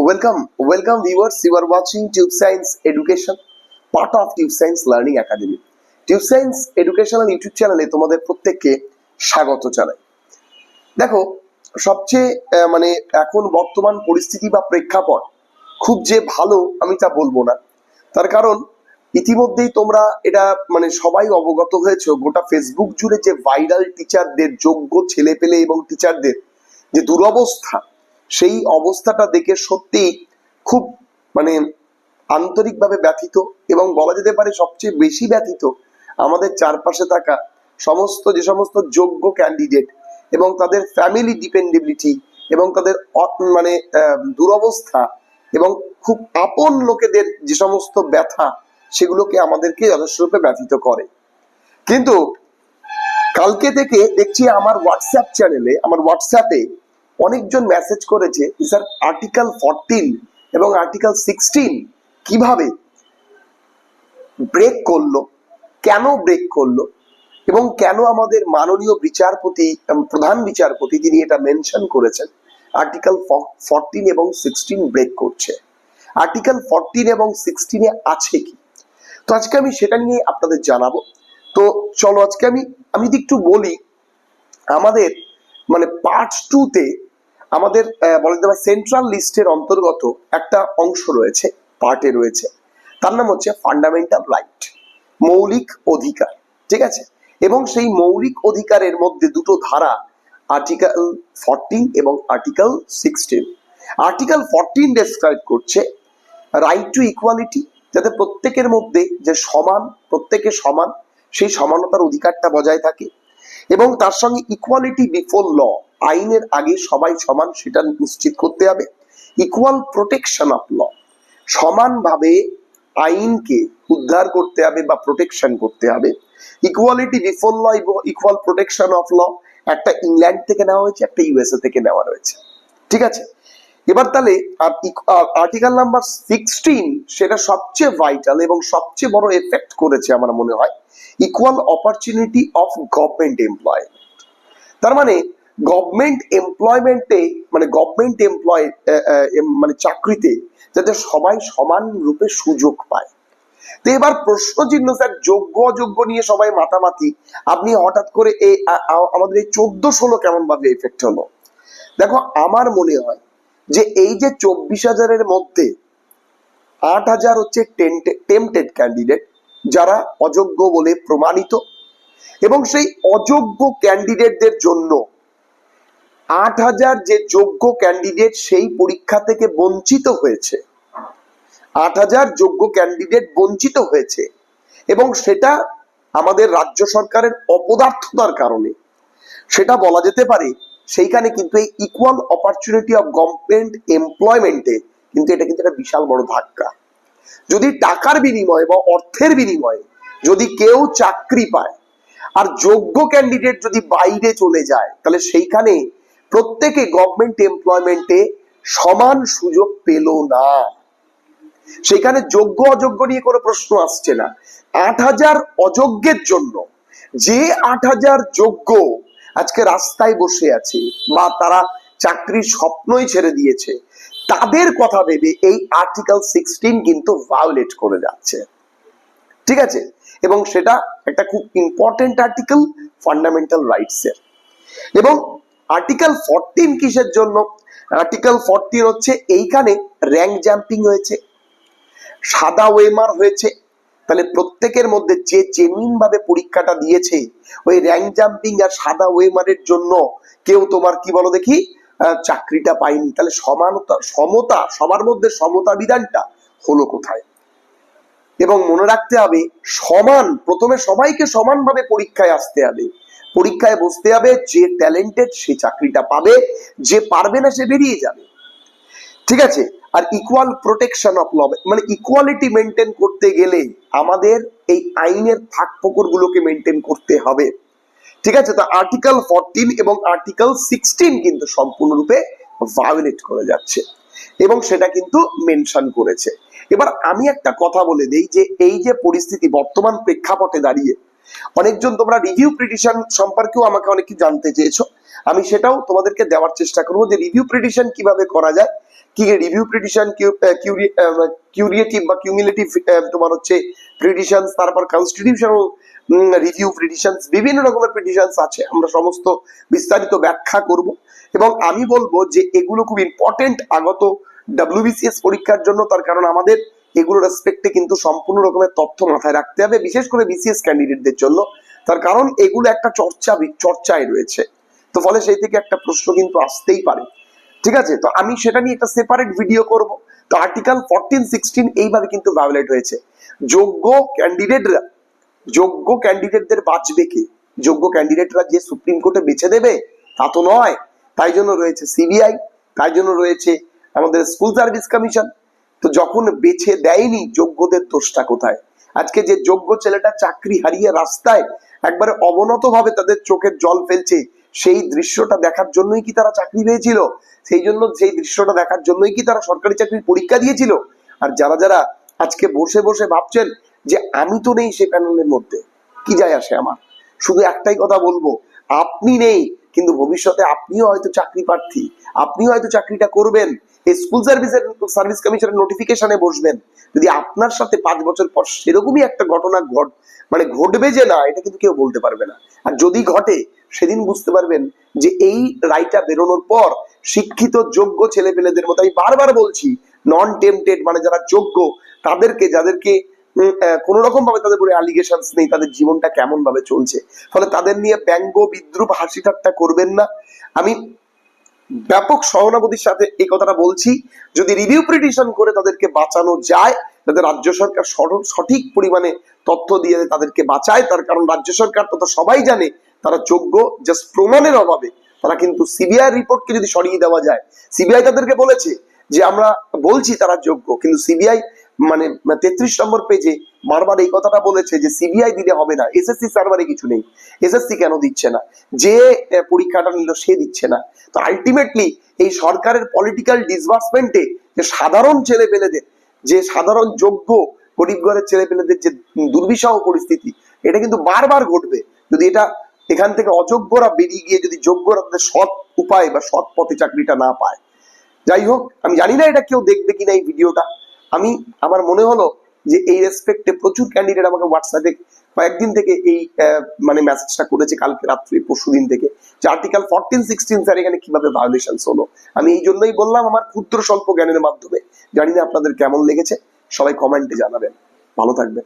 Welcome, welcome viewers. You are watching Tube Science Education, part of Tube Science Learning Academy. Tube Science Educational YouTube চ্যানেলে তোমাদের প্রত্যেককে স্বাগত জানাই দেখো সবচেয়ে মানে এখন বর্তমান পরিস্থিতি বা প্রেক্ষাপট খুব যে ভালো আমি তা বলব না তার কারণ ইতিমধ্যেই তোমরা এটা মানে সবাই অবগত হয়েছে গোটা ফেসবুক জুড়ে যে ভাইরাল টিচারদের যোগ্য ছেলেপেলে এবং টিচারদের যে দুরবস্থা সেই অবস্থাটা দেখে সত্যি খুব মানে আন্তরিকভাবে ব্যথিত এবং বলা যেতে পারে সবচেয়ে বেশি ব্যথিত আমাদের চারপাশে থাকা সমস্ত যে সমস্ত যোগ্য ক্যান্ডিডেট এবং তাদের ফ্যামিলি ডিপেন্ডেবিলিটি এবং তাদের মানে দুরবস্থা এবং খুব আপন লোকেদের যে সমস্ত ব্যথা সেগুলোকে আমাদেরকে যথেষ্টরূপে ব্যথিত করে। কিন্তু কালকে থেকে দেখছি আমার হোয়াটসঅ্যাপ চ্যানেলে আমার হোয়াটসঅ্যাপে অনেকজন মেসেজ করেছে স্যার আর্টিকেল ফরটিন এবং আর্টিকেল সিক্সটিন কীভাবে ব্রেক করল, কেন ব্রেক করল এবং কেন আমাদের মাননীয় বিচারপতি প্রধান বিচারপতি তিনি এটা মেনশন করেছেন আর্টিকেল ফোরটিন এবং সিক্সটিন ব্রেক করছে। আর্টিকেল ফরটিন এবং সিক্সটিনে আছে কি? তো আজকে আমি সেটা নিয়ে আপনাদের জানাব। তো চলো আজকে আমি আমি যদি একটু বলি, আমাদের মানে পার্ট টুতে আমাদের বলা যেতে সেন্ট্রাল লিস্টের অন্তর্গত একটা অংশ রয়েছে পার্টে রয়েছে। তার নাম হচ্ছে ফান্ডামেন্টাল রাইট মৌলিক অধিকার, ঠিক আছে? এবং সেই মৌলিক অধিকারের মধ্যে দুটো ধারা আর্টিকেল ফোরটিন এবং article sixteen article fourteen describe করছে রাইট টু ইকুয়ালিটি যাতে প্রত্যেকের মধ্যে যে সমান, প্রত্যেকে সমান, সেই সমানতার অধিকারটা বজায় থাকে। এবং তার সঙ্গে ইকুয়ালিটি বিফোর ল আইনের আগে সবাই সমান, সেটা নিশ্চিত করতে হবে। ইকুয়াল প্রোটেকশন অফ ল সমানভাবে আইনকে উদ্ধার করতে হবে বা প্রোটেকশন করতে হবে। Equality before law equal protection of law একটা ইংল্যান্ড থেকে নেওয়া হয়েছে, একটা ইউএসএ থেকে নেওয়া রয়েছে ঠিক আছে? এবার তাহলে আর্টিকেল নাম্বার সিক্সটিন সেটা সবচেয়ে ভাইটাল এবং সবচেয়ে বড় এফেক্ট করেছে আমার মনে হয়। Equal opportunity of government employment তার মানে গভর্নমেন্ট এমপ্লয়মেন্টে মানে গভর্নমেন্ট এমপ্লয় মানে চাকরিতে যাতে সবাই সমান রূপে সুযোগ পায়। তো এবার প্রশ্ন চিহ্ন স্যার, যোগ্য, অযোগ্য নিয়ে সবাই মাতামাতি। আপনি হঠাৎ করে এই আমাদের এই চোদ্দ ষোলো কেমন ভাবে এফেক্ট হলো? দেখো, আমার মনে হয় যে এই যে চব্বিশ হাজারের মধ্যে আট হাজার হচ্ছে টেম্পটেড ক্যান্ডিডেট, যারা অযোগ্য বলে প্রমাণিত এবং সেই অযোগ্য ক্যান্ডিডেটদের জন্য আট হাজার যে যোগ্য ক্যান্ডিডেট সেই পরীক্ষা থেকে বঞ্চিত হয়েছে। আট হাজার যোগ্য ক্যান্ডিডেট বঞ্চিত হয়েছে। এবং সেটা আমাদের রাজ্য সরকারের অপদার্থতার কারণে। সেটা বলা যেতে পারে, সেইখানে কিন্তু এই ইকুয়াল অপরচুনিটি অফ গভর্নমেন্ট এমপ্লয়মেন্টে কিন্তু এটা কিন্তু একটা বিশাল বড় ধাক্কা। যদি টাকার বিনিময়ে বা অর্থের বিনিময়ে যদি কেউ চাকরি পায়, আর যোগ্য ক্যান্ডিডেট যদি বাইরে চলে যায়, তাহলে সেইখানে প্রত্যেকে গভর্নমেন্ট এমপ্লয়মেন্টে সমান সুযোগ পেল না। সেখানে যোগ্য অযোগ্য নিয়ে কোনো প্রশ্ন আসছে না। আট হাজার অযোগ্যের জন্য যে আট হাজার যোগ্য আজকে রাস্তায় বসে আছে বা তারা চাকরির স্বপ্নই ছেড়ে দিয়েছে, তাদের কথা ভেবে এই আর্টিকেল সিক্সটিন কিন্তু ভায়োলেট করে যাচ্ছে। ঠিক আছে? এবং সেটা একটা খুব ইম্পর্টেন্ট আর্টিকেল ফান্ডামেন্টাল রাইটস এর এবং আর্টিকেল ফোরটিন কিসের জন্য? আর্টিকেল ফোরটিন হচ্ছে এইখানে র্যাঙ্ক জাম্পিং হয়েছে, সাদা ওয়েমার হয়েছে। তাহলে প্রত্যেকের মধ্যে যে জেনুইন ভাবে পরীক্ষাটা দিয়েছে, ওই র্যাঙ্ক জাম্পিং আর সাদা ওয়েমারের জন্য কেউ তোমার কি বলো দেখি? চাকরিটা পায়নি। তাহলে সমানতা, সমতা, সবার মধ্যে সমতা বিধানটা হলো কোথায়? এবং মনে রাখতে হবে, সমান, প্রথমে সবাইকে সমানভাবে পরীক্ষায় আসতে হবে। পরীক্ষায় বসতে হবে, যে ট্যালেন্টেড সে চাকরিটা পাবে, যে পারবে না সে বেরিয়ে যাবে। ঠিক আছে? আর ইকুয়াল প্রোটেকশন অফ ল মানে ইকুয়ালিটি মেনটেন করতে গেলে আমাদের এই আইনের ফাঁক গুলোকে মেনটেন করতে হবে। ঠিক আছে? তো আর্টিকেল ফোরটিন এবং আর্টিকেল সিক্সটিন কিন্তু সম্পূর্ণরূপে ভায়োলেট করে যাচ্ছে এবং সেটা কিন্তু মেনশন করেছে। এবার আমি একটা কথা বলে দেই যে, এই যে পরিস্থিতি বর্তমান প্রেক্ষাপটে দাঁড়িয়ে অনেকজন তোমরা রিভিউ প্রিডিশন সম্পর্কেও আমাকে অনেক কিছু জানতে চেয়েছো। আমি সেটাও তোমাদেরকে দেওয়ার চেষ্টা করব যে রিভিউ প্রিডিশন কীভাবে করা যায়, কি রিভিউ প্রিডিশন কিউরিয়েটিভ বা কিউমুলেটিভ তোমার হচ্ছে প্রিডিশন তারপর কনস্টিটিউশনাল রিভিউ প্রিডিশন বিভিন্ন রকমের প্রিডিশনস আছে। আমরা সমস্ত বিস্তারিত ব্যাখ্যা করব এবং আমি বলব যে এগুলো খুব ইম্পর্টেন্ট আগত ডাব্লিউবিসিএস পরীক্ষার জন্য, তার কারণ আমাদের এগুলো রেসপেক্টে কিন্তু সম্পূর্ণ রকমের তথ্য মাথায় রাখতে হবে, বিশেষ করে বিসিএস ক্যান্ডিডেটদের জন্য। তার কারণ, এগুলো একটা চর্চা, চর্চায় রয়েছে। তো ফলে সেই থেকে একটা প্রশ্ন কিন্তু আসতেই পারে। ঠিক আছে? তো আমি সেটা নিয়ে একটা সেপারেট ভিডিও করব। তো আর্টিকেল ফোরটিন সিক্সটিন এইভাবে কিন্তু ভায়োলেট হয়েছে। যোগ্য ক্যান্ডিডেটরা যোগ্য ক্যান্ডিডেটদের বাঁচবে কে? যোগ্য ক্যান্ডিডেটরা যে সুপ্রিম কোর্টে বেছে দেবে, তা তো নয়। তাই জন্য রয়েছে সিবিআই তাই জন্য রয়েছে আমাদের স্কুল সার্ভিস কমিশন তো যখন বেছে দেয়নি যোগ্যদের দোষটা কোথায়? আজকে যে যোগ্য ছেলেটা চাকরি হারিয়ে রাস্তায় একবারে অবনত ভাবে তাদের চোখের জল ফেলছে, সেই দৃশ্যটা দেখার জন্যই কি তারা চাকরি পেয়েছিল? সেই জন্য সেই দৃশ্যটা দেখার জন্যই কি তারা সরকারি চাকরির পরীক্ষা দিয়েছিল? আর যারা যারা আজকে বসে বসে ভাবছেন যে আমি তো নেই সেই প্যানেলের মধ্যে, কি যায় আসে আমার? শুধু একটাই কথা বলব, আপনি নেই কিন্তু ভবিষ্যতে আপনিও হয়তো চাকরি প্রার্থী, আপনিও হয়তো চাকরিটা করবেন। এই স্কুল সার্ভিসের সার্ভিস কমিশনের নোটিফিকেশনে বসবেন। যদি আপনার সাথে পাঁচ বছর পর সেরকমই একটা ঘটনা ঘট মানে ঘটবে যে না, এটা কিন্তু কেউ বলতে পারবে না। আর যদি ঘটে, সেদিন বুঝতে পারবেন যে এই রায়টা বেরোনোর পর শিক্ষিত, যোগ্য ছেলেপেলেদের মতো আমি বারবার বলছি নন টেম্পটেড মানে যারা যোগ্য, তাদেরকে, যাদেরকে কোন রকম ভাবে তাদের উপরে অ্যালিগেশনস নেই, তাদের জীবনটা কেমন ভাবে চলছে। ফলে তাদের নিয়ে ব্যঙ্গ, বিদ্রুপ হাসি ঠাট্টা করবেন না। আমি ব্যাপক সহানুভূতির সাথে এই কথাটা বলছি, যদি রিভিউ পিটিশন করে তাদেরকে বাঁচানো যায়, যাতে রাজ্য সরকার সঠ- সঠিক পরিমাণে তথ্য দিয়ে তাদেরকে বাঁচায়, তার কারণ রাজ্য সরকার তো সবাই জানে, তারা যোগ্য জাস্ট প্রমাণের অভাবে। তারা কিন্তু সিবিআই রিপোর্টকে যদি সরিয়ে দেওয়া যায় সিবিআই তাদেরকে বলেছে যে আমরা বলছি তারা যোগ্য, কিন্তু সিবিআই মানে তেত্রিশ নম্বর পেজে বারবার এই কথাটা বলেছে যে সিবিআই দিলে হবে না এসএসসি সার্ভারে কিছু নেই এসএসসি কেন দিচ্ছে না? যে পরীক্ষাটা নিল সে দিচ্ছে না। তো আলটিমেটলি এই সরকারের পলিটিক্যাল ডিসবার্সমেন্টে যে সাধারণ ছেলে পেলেদের যে সাধারণ যোগ্য গরিব ঘরের ছেলে পেলেদের যে দুর্বিষহ পরিস্থিতি, এটা কিন্তু বারবার ঘটবে। যদি এটা এখান থেকে অযোগ্যরা বেরিয়ে গিয়ে যদি যোগ্যরা তাদের সৎ উপায় বা সৎ পথে চাকরিটা না পায়। যাই হোক, আমি জানি না এটা কেউ দেখবে কিনা এই ভিডিওটা। আমি আমার মনে হলো যে এই রেসপেক্টে প্রচুর ক্যান্ডিডেট আমাকে হোয়াটসঅ্যাপে কয়েকদিন থেকে এই মানে মেসেজটা করেছে কালকে রাত্রি, পরশু দিন থেকে যে আর্টিকেল ফোরটিন সিক্সটিন স্যার এখানে কীভাবে ভায়োলেশন হলো। আমি এই জন্যই বললাম আমার ক্ষুদ্র স্বল্প জ্ঞানের মাধ্যমে। জানি না আপনাদের কেমন লেগেছে, সবাই কমেন্টে জানাবেন। ভালো থাকবেন।